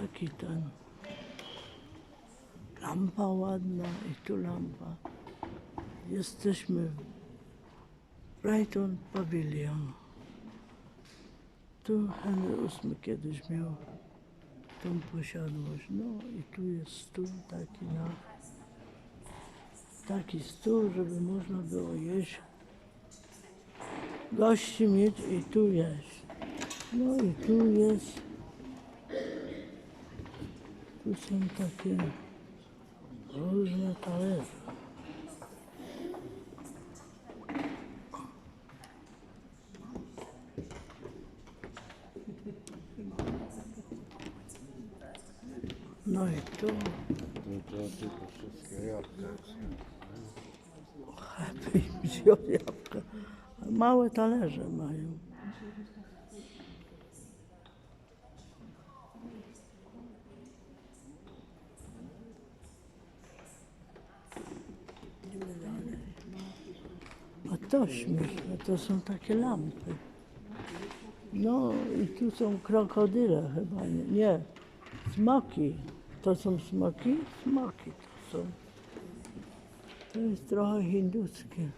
taki ten. Lampa ładna i tu lampa. Jesteśmy w Brighton Pavilion. Tu Henry VIII kiedyś miał tą posiadłość. No i tu jest stół taki na taki stół, żeby można było jeść. Gości mieć i tu jeść. No i tu jest. Tu są takie różne talerze. No i tu To, to tylko wszystkie jabłka. Lepiej wziął jabłka. Małe talerze mają. A to śmieszne, to są takie lampy. No i tu są krokodyle chyba, nie, nie. Smoki. To są smoki? Smoki to są. To jest trochę hinduskie.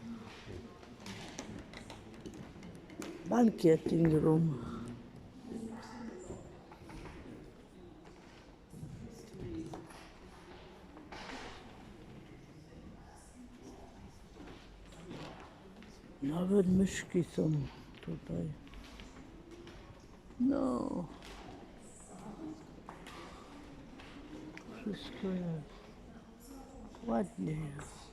Banqueting room. Nawet myszki są tutaj. No. Wszystko jest. Ładnie jest.